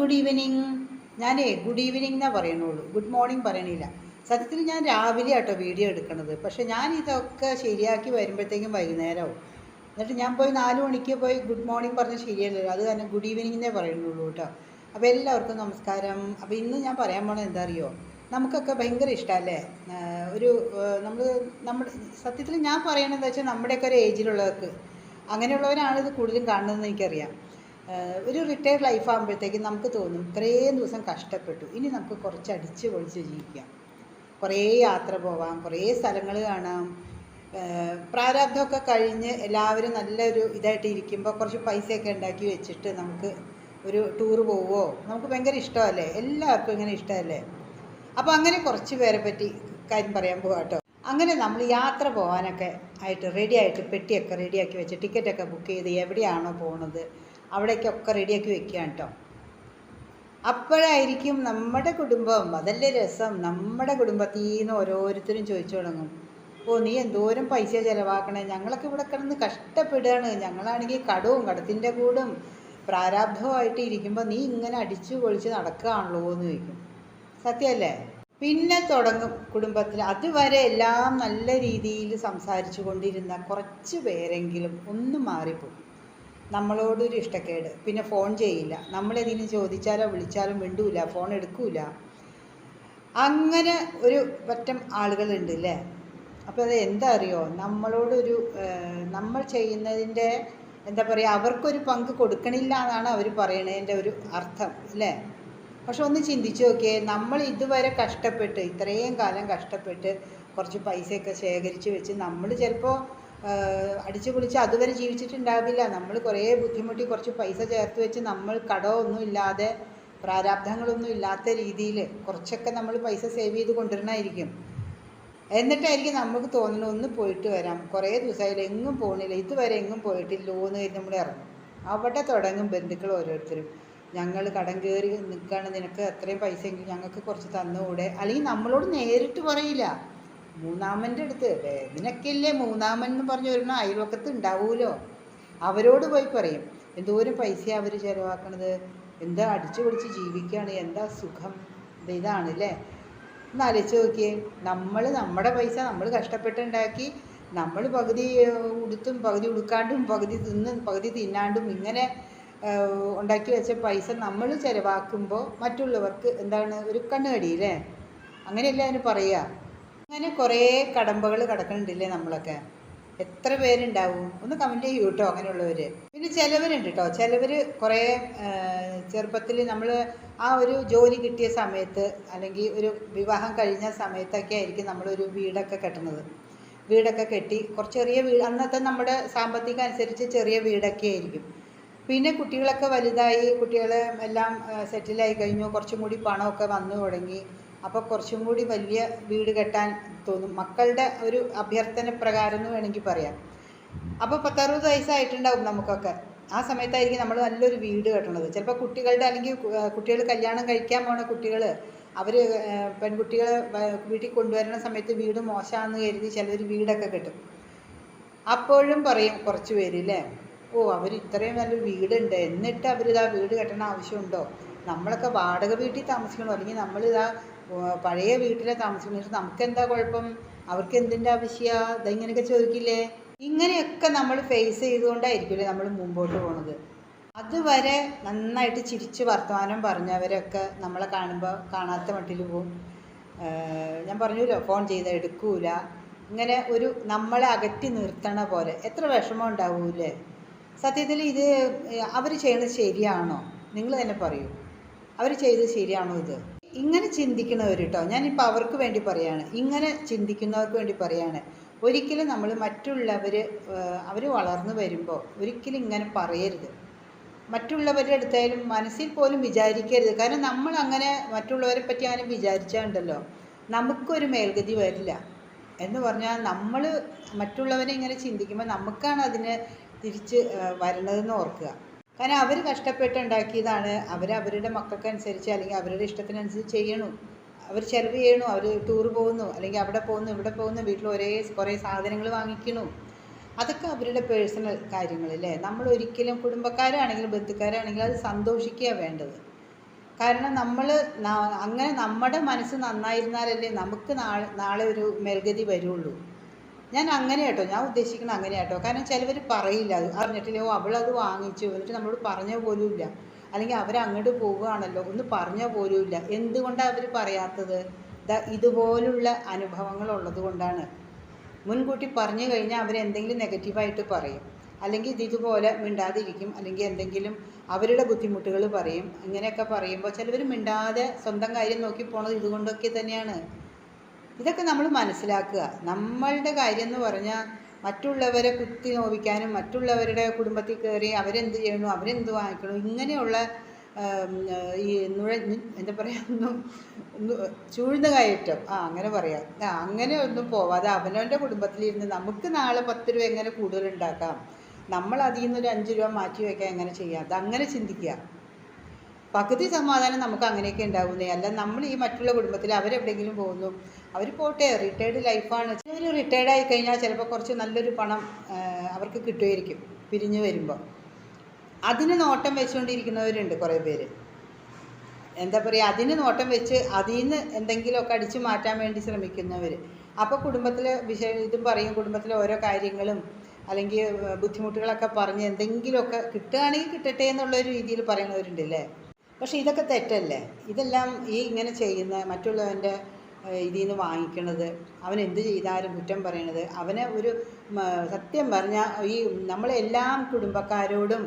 Good evening ഞാനേ good evening എന്നാ പറയണുള്ളൂ. ഗുഡ് മോർണിംഗ് പറയണില്ല. സത്യത്തിൽ ഞാൻ രാവിലെ ആട്ടോ വീഡിയോ എടുക്കണത്. പക്ഷെ ഞാൻ ഇതൊക്കെ ശരിയാക്കി വരുമ്പോഴത്തേക്കും വൈകുന്നേരമാവും എന്നിട്ട് ഞാൻ പോയി നാല് മണിക്ക് പോയി ഗുഡ് മോർണിംഗ് പറഞ്ഞ ശരിയല്ലല്ലോ. അത് കാരണം ഗുഡ് ഈവനിങ് എന്നേ പറയുന്നുള്ളൂ കേട്ടോ അപ്പോൾ എല്ലാവർക്കും നമസ്കാരം. അപ്പോൾ ഇന്ന് ഞാൻ പറയാൻ പോണത് എന്താ അറിയോ നമുക്കൊക്കെ ഭയങ്കര ഇഷ്ടമല്ലേ ഒരു നമ്മൾ നമ്മുടെ സത്യത്തിൽ ഞാൻ പറയണതെന്ന് വെച്ചാൽ നമ്മുടെയൊക്കെ ഒരു ഏജിലുള്ളവർക്ക് അങ്ങനെയുള്ളവരാണ് ഇത് കൂടുതലും കാണുന്നതെന്ന് എനിക്കറിയാം. ഒരു റിട്ടയർഡ് ലൈഫ് ആകുമ്പോഴത്തേക്കും നമുക്ക് തോന്നും ഇത്രയും ദിവസം കഷ്ടപ്പെട്ടു. ഇനി നമുക്ക് കുറച്ച് അടിച്ച് പൊളിച്ച് ജീവിക്കാം. കുറേ യാത്ര പോവാം കുറേ സ്ഥലങ്ങൾ കാണാം. പ്രാരാബ്ധമൊക്കെ കഴിഞ്ഞ് എല്ലാവരും നല്ലൊരു ഇതായിട്ട് ഇരിക്കുമ്പോൾ കുറച്ച് പൈസയൊക്കെ ഉണ്ടാക്കി വെച്ചിട്ട് നമുക്ക് ഒരു ടൂർ പോവോ? നമുക്ക് ഭയങ്കര ഇഷ്ടമല്ലേ? എല്ലാവർക്കും ഇങ്ങനെ ഇഷ്ടമല്ലേ? അപ്പോൾ അങ്ങനെ കുറച്ച് പേരെ പറ്റി കാര്യം പറയാൻ പോകാം കേട്ടോ. അങ്ങനെ നമ്മൾ യാത്ര പോകാനൊക്കെ ആയിട്ട് റെഡി ആയിട്ട് പെട്ടിയൊക്കെ റെഡിയാക്കി വെച്ച് ടിക്കറ്റൊക്കെ ബുക്ക് ചെയ്ത് എവിടെയാണോ പോണത്. അവിടേക്കൊക്കെ റെഡിയാക്കി വെക്കുകയാണ് കേട്ടോ. അപ്പോഴായിരിക്കും നമ്മുടെ കുടുംബം അതല്ലേ രസം? നമ്മുടെ കുടുംബത്തിൽ നിന്ന് ഓരോരുത്തരും ചോദിച്ചു തുടങ്ങും. ഓ നീ എന്തോരം പൈസ ചിലവാക്കണേ? ഞങ്ങളൊക്കെ ഇവിടെ കിടന്ന് കഷ്ടപ്പെടുകയാണ്. ഞങ്ങളാണെങ്കിൽ കടവും കടത്തിന്റെ കൂടും പ്രാരാബ്ധമായിട്ട് ഇരിക്കുമ്പോൾ നീ ഇങ്ങനെ അടിച്ചു പൊളിച്ച് നടക്കുകയാണല്ലോ എന്ന് ചോദിക്കും. സത്യമല്ലേ? പിന്നെ തുടങ്ങും കുടുംബത്തിൽ. അതുവരെ എല്ലാം നല്ല രീതിയിൽ സംസാരിച്ചു കൊണ്ടിരുന്ന കുറച്ച് പേരെങ്കിലും ഒന്ന് മാറിപ്പോകും. നമ്മളോടൊരു ഇഷ്ടക്കേട്. പിന്നെ ഫോൺ ചെയ്യില്ല. നമ്മളെന്തെങ്കിലും ചോദിച്ചാലോ വിളിച്ചാലോ മിണ്ടൂല. ഫോൺ എടുക്കൂല. അങ്ങനെ ഒരു പറ്റം ആളുകളുണ്ട് അല്ലേ അപ്പോൾ അത് എന്താ അറിയോ നമ്മളോടൊരു നമ്മൾ ചെയ്യുന്നതിന്റെ എന്താ പറയുക അവർക്കൊരു പങ്ക് കൊടുക്കണില്ല എന്നാണ് അവർ പറയണതിന്റെ ഒരു അർത്ഥം അല്ലേ പക്ഷെ ഒന്ന് ചിന്തിച്ചു നോക്കിയേ നമ്മൾ ഇതുവരെ കഷ്ടപ്പെട്ട് ഇത്രയും കാലം കഷ്ടപ്പെട്ട് കുറച്ച് പൈസയൊക്കെ ശേഖരിച്ച് വെച്ച് നമ്മൾ ചിലപ്പോൾ അടിച്ചു പൊളിച്ച് അതുവരെ ജീവിച്ചിട്ടുണ്ടാവില്ല. നമ്മൾ കുറേ ബുദ്ധിമുട്ടി കുറച്ച് പൈസ ചേർത്ത് വെച്ച് നമ്മൾ കടമൊന്നും ഇല്ലാതെ പ്രാരാബ്ധങ്ങളൊന്നും ഇല്ലാത്ത രീതിയിൽ കുറച്ചൊക്കെ നമ്മൾ പൈസ സേവ് ചെയ്ത് കൊണ്ടുവരണമായിരിക്കും എന്നിട്ടായിരിക്കും നമുക്ക് തോന്നുന്നത് ഒന്ന് പോയിട്ട് വരാം. കുറേ ദിവസമായാലും എങ്ങും പോകണില്ല ഇതുവരെ എങ്ങും പോയിട്ടില്ലോ. എന്ന് കരുതി നമ്മൾ ഇറങ്ങും. അവിടെ തുടങ്ങും ബന്ധുക്കൾ ഓരോരുത്തരും. ഞങ്ങൾ കടം കയറി നിൽക്കുകയാണ്. നിനക്ക് എത്രയും പൈസ എങ്കിലും ഞങ്ങൾക്ക് കുറച്ച് തന്നുകൂടെ. അല്ലെങ്കിൽ നമ്മളോട് നേരിട്ട് പറയില്ല. മൂന്നാമന്റെ അടുത്ത്. "ദേ, നിനക്കല്ലേ മൂന്നാമൻ എന്ന് പറഞ്ഞ് ഒരെണ്ണം അയൽവക്കത്ത് ഉണ്ടാവുമല്ലോ അവരോട് പോയി പറയും. എന്തോരം പൈസ അവർ ചിലവാക്കണത്? എന്താ അടിച്ചു പിടിച്ച് ജീവിക്കുകയാണ് എന്താ സുഖം? ഇത് ഇതാണല്ലേ ഒന്ന് ആലോചിച്ച് നോക്കിയേ. നമ്മൾ നമ്മുടെ പൈസ നമ്മൾ കഷ്ടപ്പെട്ടുണ്ടാക്കി നമ്മൾ പകുതി ഉടുത്തും പകുതി ഉടുക്കാണ്ടും പകുതി തിന്നും പകുതി തിന്നാണ്ടും ഇങ്ങനെ ഉണ്ടാക്കി വെച്ച പൈസ നമ്മൾ ചിലവാക്കുമ്പോൾ മറ്റുള്ളവർക്ക് എന്താണ് ഒരു കണ്ണുകടിയില്ലേ അങ്ങനെയല്ലേ അതിന് പറയുക അങ്ങനെ കുറേ കടമ്പകൾ കിടക്കുന്നുണ്ടല്ലേ നമ്മളൊക്കെ. എത്ര പേരുണ്ടാവും? ഒന്ന് കമന്റ് ചെയ്യൂ കേട്ടോ അങ്ങനെയുള്ളവർ പിന്നെ ചിലവരുണ്ട് കേട്ടോ ചിലവർ കുറേ ചെറുപ്പത്തിൽ നമ്മൾ ആ ഒരു ജോലി കിട്ടിയ സമയത്ത് അല്ലെങ്കിൽ ഒരു വിവാഹം കഴിഞ്ഞ സമയത്തൊക്കെ ആയിരിക്കും നമ്മളൊരു വീടൊക്കെ കെട്ടുന്നത്. വീടൊക്കെ കെട്ടി കുറച്ച് ചെറിയ വീട് അന്നത്തെ നമ്മുടെ സാമ്പത്തികം അനുസരിച്ച് ചെറിയ വീടൊക്കെ ആയിരിക്കും. പിന്നെ കുട്ടികളൊക്കെ വലുതായി കുട്ടികളെ എല്ലാം സെറ്റിലായി കഴിഞ്ഞു. കുറച്ചും കൂടി പണമൊക്കെ വന്നു തുടങ്ങി. അപ്പോൾ കുറച്ചും കൂടി വലിയ വീട് കെട്ടാൻ തോന്നും. മക്കളുടെ ഒരു അഭ്യർത്ഥന പ്രകാരം എന്ന് വേണമെങ്കിൽ പറയാം. അപ്പോൾ പത്തറുപത് വയസ്സായിട്ടുണ്ടാവും നമുക്കൊക്കെ. ആ സമയത്തായിരിക്കും നമ്മൾ നല്ലൊരു വീട് കെട്ടണത്. ചിലപ്പോൾ കുട്ടികളുടെ അല്ലെങ്കിൽ കുട്ടികൾ കല്യാണം കഴിക്കാൻ പോണ കുട്ടികൾ അവർ പെൺകുട്ടികളെ വീട്ടിൽ കൊണ്ടുവരുന്ന സമയത്ത് വീട് മോശമാണെന്ന് കരുതി ചിലർ വീടൊക്കെ കെട്ടും. അപ്പോഴും പറയും കുറച്ച് പേര് അല്ലേ ഓ അവർ ഇത്രയും നല്ലൊരു വീടുണ്ട്. എന്നിട്ട് അവരിതാ വീട് കെട്ടണ ആവശ്യമുണ്ടോ? നമ്മളൊക്കെ വാടക വീട്ടിൽ താമസിക്കണോ? അല്ലെങ്കിൽ നമ്മളിതാ പഴയ വീട്ടിലെ താമസിക്കുന്നത് നമുക്കെന്താ കുഴപ്പം? അവർക്ക് എന്തിന്റെ ആവശ്യമാണ് ഇതെങ്ങനെയൊക്കെ ചോദിക്കില്ലേ? ഇങ്ങനെയൊക്കെ നമ്മൾ ഫേസ് ചെയ്തുകൊണ്ടായിരിക്കില്ലേ നമ്മൾ മുമ്പോട്ട് പോണത്. അതുവരെ നന്നായിട്ട് ചിരിച്ച് വർത്തമാനം പറഞ്ഞവരൊക്കെ നമ്മളെ കാണുമ്പോൾ കാണാത്ത മട്ടിൽ പോവും. ഞാൻ പറഞ്ഞല്ലോ ഫോൺ ചെയ്ത് എടുക്കൂല. ഇങ്ങനെ ഒരു നമ്മളെ അകറ്റി നിർത്തണ പോലെ. എത്ര വിഷമം ഉണ്ടാവൂലേ സത്യത്തിൽ ഇത് അവർ ചെയ്യണത് ശരിയാണോ? നിങ്ങൾ തന്നെ പറയൂ. അവർ ചെയ്തത് ശരിയാണോ ഇത്? ഇങ്ങനെ ചിന്തിക്കുന്നവർ കേട്ടോ ഞാനിപ്പോൾ അവർക്ക് വേണ്ടി പറയാണ്. ഇങ്ങനെ ചിന്തിക്കുന്നവർക്ക് വേണ്ടി പറയാണ്. ഒരിക്കലും നമ്മൾ മറ്റുള്ളവർ അവർ വളർന്നു വരുമ്പോൾ ഒരിക്കലും ഇങ്ങനെ പറയരുത്. മറ്റുള്ളവരുടെ അടുത്തായാലും മനസ്സിൽ പോലും വിചാരിക്കരുത്. കാരണം നമ്മൾ അങ്ങനെ മറ്റുള്ളവരെ പറ്റി അങ്ങനെ വിചാരിച്ചാണ്ടല്ലോ. നമുക്കൊരു മേൽഗതി വരില്ല. എന്ന് പറഞ്ഞാൽ നമ്മൾ മറ്റുള്ളവരെ ഇങ്ങനെ ചിന്തിക്കുമ്പോൾ നമുക്കാണ് അതിന് തിരിച്ച് വരുന്നതെന്ന് ഓർക്കുക. കാരണം അവർ കഷ്ടപ്പെട്ടുണ്ടാക്കിയതാണ് അവർ അവരുടെ മക്കൾക്കനുസരിച്ച് അല്ലെങ്കിൽ അവരുടെ ഇഷ്ടത്തിനനുസരിച്ച് ചെയ്യണു. അവർ ചിലവ് ചെയ്യണു. അവർ ടൂർ പോകുന്നു. അല്ലെങ്കിൽ അവിടെ പോകുന്നു ഇവിടെ പോകുന്നു വീട്ടിൽ ഒരേ കുറേ സാധനങ്ങൾ വാങ്ങിക്കണു. അതൊക്കെ അവരുടെ പേഴ്സണൽ കാര്യങ്ങളല്ലേ. നമ്മൾ ഒരിക്കലും കുടുംബക്കാരാണെങ്കിലും ബന്ധുക്കാരാണെങ്കിലും അത് സന്തോഷിക്കുക വേണ്ടത്. കാരണം നമ്മൾ അങ്ങനെ നമ്മുടെ മനസ്സ് നന്നായിരുന്നാലല്ലേ നമുക്ക് നാളെ നാളെ ഒരു മേൽഗതി വരുള്ളൂ. ഞാൻ അങ്ങനെ കേട്ടോ ഞാൻ ഉദ്ദേശിക്കുന്നത് അങ്ങനെ കേട്ടോ. കാരണം ചിലവർ പറയില്ല അത് അറിഞ്ഞിട്ടില്ല ഓ അവളത് വാങ്ങിച്ചു. എന്നിട്ട് നമ്മളോട് പറഞ്ഞ പോലുമില്ല അല്ലെങ്കിൽ അവർ അങ്ങോട്ട് പോവുകയാണല്ലോ ഒന്ന് പറഞ്ഞ പോലുമില്ല എന്തുകൊണ്ടാണ് അവർ പറയാത്തത്? ഇതുപോലുള്ള അനുഭവങ്ങൾ ഉള്ളത് കൊണ്ടാണ്. മുൻകൂട്ടി പറഞ്ഞു കഴിഞ്ഞാൽ അവരെന്തെങ്കിലും നെഗറ്റീവായിട്ട് പറയും. അല്ലെങ്കിൽ ഇത് ഇതുപോലെ മിണ്ടാതിരിക്കും അല്ലെങ്കിൽ എന്തെങ്കിലും അവരുടെ ബുദ്ധിമുട്ടുകൾ പറയും. ഇങ്ങനെയൊക്കെ പറയുമ്പോൾ ചിലവർ മിണ്ടാതെ സ്വന്തം കാര്യം നോക്കി പോണത് ഇതുകൊണ്ടൊക്കെ തന്നെയാണ്. ഇതൊക്കെ നമ്മൾ മനസ്സിലാക്കുക. നമ്മളുടെ കാര്യം എന്ന് പറഞ്ഞാൽ മറ്റുള്ളവരെ കുത്തി നോവിക്കാനും മറ്റുള്ളവരുടെ കുടുംബത്തിൽ കയറി അവരെന്ത് ചെയ്യണു അവരെന്ത് വാങ്ങിക്കണു ഇങ്ങനെയുള്ള ഈ നുഴ എന്താ പറയുക ചൂഴ്ന്ന കയറ്റം. ആ അങ്ങനെ പറയാം. അങ്ങനെ ഒന്നും പോവാതെ അവനവന്റെ കുടുംബത്തിലിരുന്ന് നമുക്ക് നാളെ പത്ത് രൂപ എങ്ങനെ കൂടുതൽ ഉണ്ടാക്കാം? നമ്മൾ അതിൽ നിന്ന് ഒരു അഞ്ച് രൂപ മാറ്റി വയ്ക്കാൻ എങ്ങനെ ചെയ്യാം? അതങ്ങനെ ചിന്തിക്കുക. പകുതി സമാധാനം നമുക്ക് അങ്ങനെയൊക്കെ ഉണ്ടാവുന്നേ. അല്ല നമ്മൾ ഈ മറ്റുള്ള കുടുംബത്തിൽ അവരെവിടെയെങ്കിലും പോകുന്നു അവർ പോട്ടെ റിട്ടയർഡ് ലൈഫാണ് ചിലർ റിട്ടയർഡ് ആയി കഴിഞ്ഞാൽ ചിലപ്പോൾ കുറച്ച് നല്ലൊരു പണം അവർക്ക് കിട്ടുമായിരിക്കും പിരിഞ്ഞു വരുമ്പോൾ. അതിന് നോട്ടം വെച്ചുകൊണ്ടിരിക്കുന്നവരുണ്ട് കുറേ പേര്. എന്താ പറയുക അതിന് നോട്ടം വെച്ച് അതിൽ നിന്ന് എന്തെങ്കിലുമൊക്കെ അടിച്ചു മാറ്റാൻ വേണ്ടി ശ്രമിക്കുന്നവർ അപ്പോൾ കുടുംബത്തിലെ വിഷയം ഇതും പറയും കുടുംബത്തിലെ ഓരോ കാര്യങ്ങളും അല്ലെങ്കിൽ ബുദ്ധിമുട്ടുകളൊക്കെ പറഞ്ഞ് എന്തെങ്കിലുമൊക്കെ കിട്ടുകയാണെങ്കിൽ കിട്ടട്ടെ എന്നുള്ള രീതിയിൽ പറയുന്നവരുണ്ട് അല്ലേ? പക്ഷേ ഇതൊക്കെ തെറ്റല്ലേ? ഇതെല്ലാം ഈ ഇങ്ങനെ ചെയ്യുന്ന മറ്റുള്ളവന്റെ ഇതിൽ നിന്ന് വാങ്ങിക്കണത് അവൻ എന്ത് ചെയ്താലും കുറ്റം പറയണത് അവനെ ഒരു സത്യം പറഞ്ഞാൽ ഈ നമ്മളെല്ലാം കുടുംബക്കാരോടും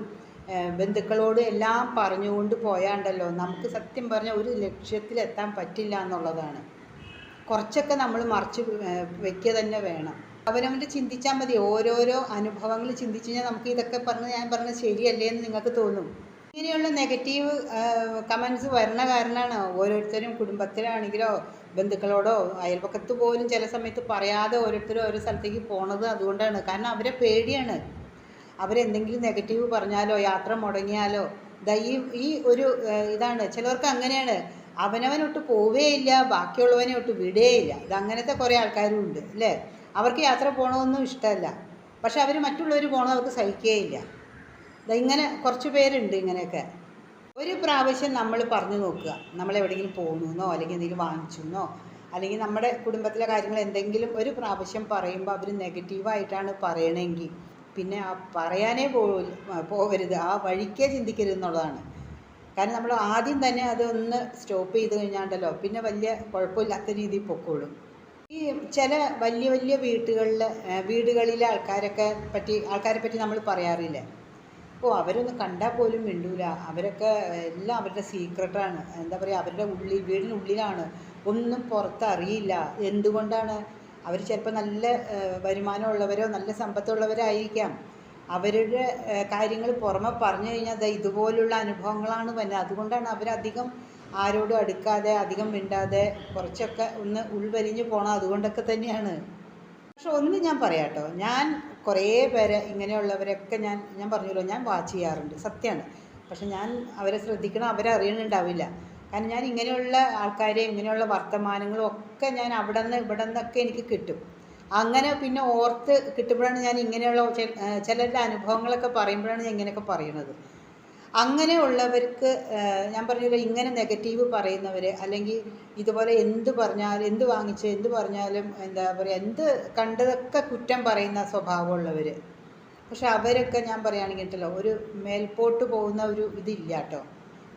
ബന്ധുക്കളോടും എല്ലാം പറഞ്ഞുകൊണ്ട് പോയാണ്ടല്ലോ നമുക്ക് സത്യം പറഞ്ഞാൽ ഒരു ലക്ഷ്യത്തിലെത്താൻ പറ്റില്ല എന്നുള്ളതാണ്. കുറച്ചൊക്കെ നമ്മൾ മറിച്ച് വയ്ക്കുക തന്നെ വേണം. അവനവന്റെ ചിന്തിച്ചാൽ മതി ഓരോരോ അനുഭവങ്ങൾ ചിന്തിച്ചു കഴിഞ്ഞാൽ നമുക്ക് ഇതൊക്കെ പറഞ്ഞ് ഞാൻ പറഞ്ഞത് ശരിയല്ലേ എന്ന് നിങ്ങൾക്ക് തോന്നും. ഇങ്ങനെയുള്ള നെഗറ്റീവ് കമൻസ് വരണ കാരണമാണ് ഓരോരുത്തരും കുടുംബത്തിലാണെങ്കിലോ ബന്ധുക്കളോടോ അയൽപക്കത്ത് പോലും ചില സമയത്ത് പറയാതെ ഓരോരുത്തരും ഓരോ സ്ഥലത്തേക്ക് പോണത് അതുകൊണ്ടാണ്. കാരണം അവരെ പേടിയാണ്. അവരെന്തെങ്കിലും നെഗറ്റീവ് പറഞ്ഞാലോ യാത്ര മുടങ്ങിയാലോ ഈ ഈ ഒരു ഇതാണ്. ചിലവർക്ക് അങ്ങനെയാണ്. അവനവനൊട്ട് പോവേയില്ല ബാക്കിയുള്ളവനെ ഒട്ട് വിടേയില്ല ഇത് അങ്ങനത്തെ കുറേ ആൾക്കാരും ഉണ്ട് അല്ലേ? അവർക്ക് യാത്ര പോകണമെന്നും ഇഷ്ടമല്ല. പക്ഷെ അവർ മറ്റുള്ളവർ പോകണത് അവർക്ക് സഹിക്കുകയില്ല ഇങ്ങനെ കുറച്ച് പേരുണ്ട് ഇങ്ങനെയൊക്കെ. ഒരു പ്രാവശ്യം നമ്മൾ പറഞ്ഞു നോക്കുക. നമ്മൾ എവിടെയെങ്കിലും പോകണമെന്നോ അല്ലെങ്കിൽ എന്തെങ്കിലും വാങ്ങിച്ചെന്നോ അല്ലെങ്കിൽ നമ്മുടെ കുടുംബത്തിലെ കാര്യങ്ങൾ എന്തെങ്കിലും ഒരു പ്രാവശ്യം പറയുമ്പോൾ അവർ നെഗറ്റീവായിട്ടാണ് പറയണമെങ്കിൽ പിന്നെ ആ പറയാനേ പോകരുത്. ആ വഴിക്കേ ചിന്തിക്കരുത് എന്നുള്ളതാണ്. കാരണം നമ്മൾ ആദ്യം തന്നെ അതൊന്ന് സ്റ്റോപ്പ് ചെയ്ത് കഴിഞ്ഞാണ്ടല്ലോ പിന്നെ വലിയ കുഴപ്പമില്ലാത്ത രീതിയിൽ പൊക്കോളും. ഈ ചില വലിയ വലിയ വീട്ടുകളിൽ വീടുകളിലെ ആൾക്കാരൊക്കെ പറ്റി ആൾക്കാരെ പറ്റി നമ്മൾ പറയാറില്ലേ? ഓ അവരൊന്ന് കണ്ടാൽ പോലും മിണ്ടൂല. അവരൊക്കെ എല്ലാം അവരുടെ സീക്രട്ടാണ് എന്താ പറയുക അവരുടെ ഉള്ളിൽ വീടിനുള്ളിലാണ് ഒന്നും പുറത്ത് അറിയില്ല എന്തുകൊണ്ടാണ്? അവർ ചിലപ്പോൾ നല്ല വരുമാനം വരുമാനമുള്ളവരോ നല്ല സമ്പത്തുള്ളവരായിരിക്കാം അവരുടെ കാര്യങ്ങൾ പുറമെ പറഞ്ഞു കഴിഞ്ഞാൽ അത് ഇതുപോലുള്ള അനുഭവങ്ങളാണ് വരുന്നത് അതുകൊണ്ടാണ് അവരധികം ആരോടും അടുക്കാതെ അധികം മിണ്ടാതെ കുറച്ചൊക്കെ ഒന്ന് ഉൾവലിഞ്ഞു പോകണം അതുകൊണ്ടൊക്കെ തന്നെയാണ്. പക്ഷെ ഒന്ന് ഞാൻ പറയാട്ടോ. ഞാൻ കുറേ പേരെ ഇങ്ങനെയുള്ളവരൊക്കെ ഞാൻ ഞാൻ പറഞ്ഞല്ലോ ഞാൻ വാച്ച് ചെയ്യാറുണ്ട്. സത്യമാണ് പക്ഷെ ഞാൻ അവരെ ശ്രദ്ധിക്കണം അവരെ അറിയണുണ്ടാവില്ല കാരണം ഞാൻ ഇങ്ങനെയുള്ള ആൾക്കാരെയും ഇങ്ങനെയുള്ള വർത്തമാനങ്ങളും ഒക്കെ ഞാൻ അവിടെ നിന്ന് ഇവിടെ നിന്നൊക്കെ എനിക്ക് കിട്ടും. അങ്ങനെ പിന്നെ ഓർത്ത് കിട്ടുമ്പോഴാണ് ഞാൻ ഇങ്ങനെയുള്ള ചിലരുടെ അനുഭവങ്ങളൊക്കെ പറയുമ്പോഴാണ് ഞാൻ ഇങ്ങനെയൊക്കെ പറയുന്നത്. അങ്ങനെയുള്ളവർക്ക് ഞാൻ പറഞ്ഞല്ലോ ഇങ്ങനെ നെഗറ്റീവ് പറയുന്നവർ അല്ലെങ്കിൽ ഇതുപോലെ എന്ത് പറഞ്ഞാലും എന്ത് വാങ്ങിച്ച് എന്ത് പറഞ്ഞാലും എന്താ പറയുക എന്ത് കണ്ടതൊക്കെ കുറ്റം പറയുന്ന സ്വഭാവമുള്ളവർ പക്ഷെ അവരൊക്കെ ഞാൻ പറയുകയാണെങ്കിൽ ഉണ്ടല്ലോ ഒരു മേൽപോട്ട് പോകുന്ന ഒരു ഇതില്ല കേട്ടോ.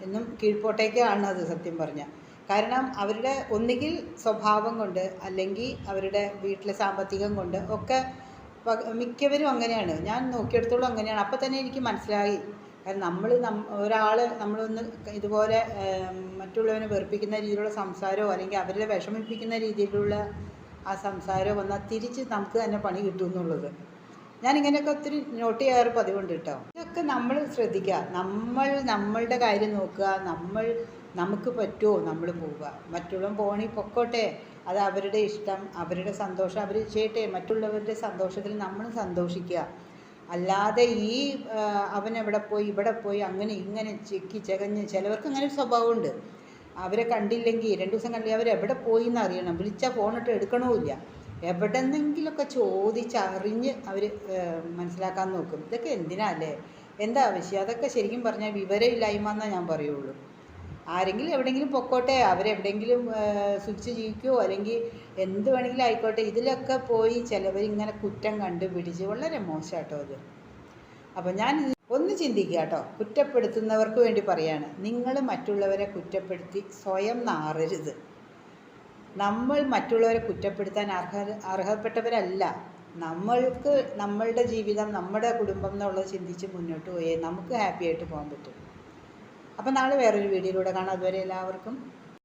എന്നും കീഴ്പോട്ടേക്കാണ് അത് സത്യം പറഞ്ഞാൽ കാരണം അവരുടെ ഒന്നുകിൽ സ്വഭാവം കൊണ്ട് അല്ലെങ്കിൽ അവരുടെ വീട്ടിലെ സാമ്പത്തികം കൊണ്ട് ഒക്കെ മിക്കവരും അങ്ങനെയാണ്. ഞാൻ നോക്കിയെടുത്തോളം അങ്ങനെയാണ്. അപ്പോൾ തന്നെ എനിക്ക് മനസ്സിലായി. കാരണം നമ്മൾ ഒരാൾ നമ്മളൊന്ന് ഇതുപോലെ മറ്റുള്ളവനെ വെറുപ്പിക്കുന്ന രീതിയിലുള്ള സംസാരമോ അല്ലെങ്കിൽ അവരെ വിഷമിപ്പിക്കുന്ന രീതിയിലുള്ള ആ സംസാരമോ വന്നാൽ തിരിച്ച് നമുക്ക് തന്നെ പണി കിട്ടും എന്നുള്ളത് ഞാനിങ്ങനെയൊക്കെ ഒത്തിരി നോട്ട് ചെയ്യാറ് പതിവുണ്ട് കേട്ടോ. ഇതൊക്കെ നമ്മൾ ശ്രദ്ധിക്കുക. നമ്മൾ നമ്മളുടെ കാര്യം നോക്കുക. നമ്മൾ നമുക്ക് പറ്റുമോ നമ്മൾ പോവുക. മറ്റുള്ളവൻ പോണി പൊക്കോട്ടെ. അത് അവരുടെ ഇഷ്ടം അവരുടെ സന്തോഷം. അവർ ചെയ്യട്ടെ. മറ്റുള്ളവരുടെ സന്തോഷത്തിൽ നമ്മൾ സന്തോഷിക്കുക. അല്ലാതെ ഈ എവിടെ പോയി ഇവിടെ പോയി അങ്ങനെ ഇങ്ങനെ ചിക്കി ചകഞ്ഞ് ചിലവർക്ക് അങ്ങനെ ഒരു സ്വഭാവമുണ്ട്. അവരെ കണ്ടില്ലെങ്കിൽ രണ്ട് ദിവസം കണ്ടില്ലെങ്കിൽ അവർ എവിടെ പോയി എന്ന് അറിയണം വിളിച്ചാൽ ഫോണിട്ട് എടുക്കണമില്ല എവിടെന്നെങ്കിലുമൊക്കെ ചോദിച്ചറിഞ്ഞ് അവർ മനസ്സിലാക്കാൻ നോക്കും. ഇതൊക്കെ എന്തിനാ അല്ലേ? എന്താ അതൊക്കെ ശരിക്കും പറഞ്ഞാൽ വിവരമില്ലായ്മ എന്നേ ഞാൻ പറയുള്ളൂ. ആരെങ്കിലും എവിടെയെങ്കിലും പൊക്കോട്ടെ അവരെവിടെയെങ്കിലും സുഖിച്ച് ജീവിക്കുമോ അല്ലെങ്കിൽ എന്ത് വേണമെങ്കിലും ആയിക്കോട്ടെ ഇതിലൊക്കെ പോയി ചിലവരിങ്ങനെ കുറ്റം കണ്ടുപിടിച്ച് വളരെ മോശമാട്ടോ അത്. അപ്പോൾ ഞാൻ ഒന്ന് ചിന്തിക്കുക കേട്ടോ കുറ്റപ്പെടുത്തുന്നവർക്ക് വേണ്ടി പറയാണ് നിങ്ങൾ മറ്റുള്ളവരെ കുറ്റപ്പെടുത്തി സ്വയം നാറരുത്. നമ്മൾ മറ്റുള്ളവരെ കുറ്റപ്പെടുത്താൻ അർഹ അർഹപ്പെട്ടവരല്ല. നമ്മൾക്ക് നമ്മളുടെ ജീവിതം നമ്മുടെ കുടുംബം എന്നുള്ളത് ചിന്തിച്ച് മുന്നോട്ട് പോയേ നമുക്ക് ഹാപ്പി ആയിട്ട് പോകാൻ പറ്റും. അപ്പോൾ നാളെ വേറൊരു വീഡിയോയിലൂടെ കാണാം. അതുവരെ എല്ലാവർക്കും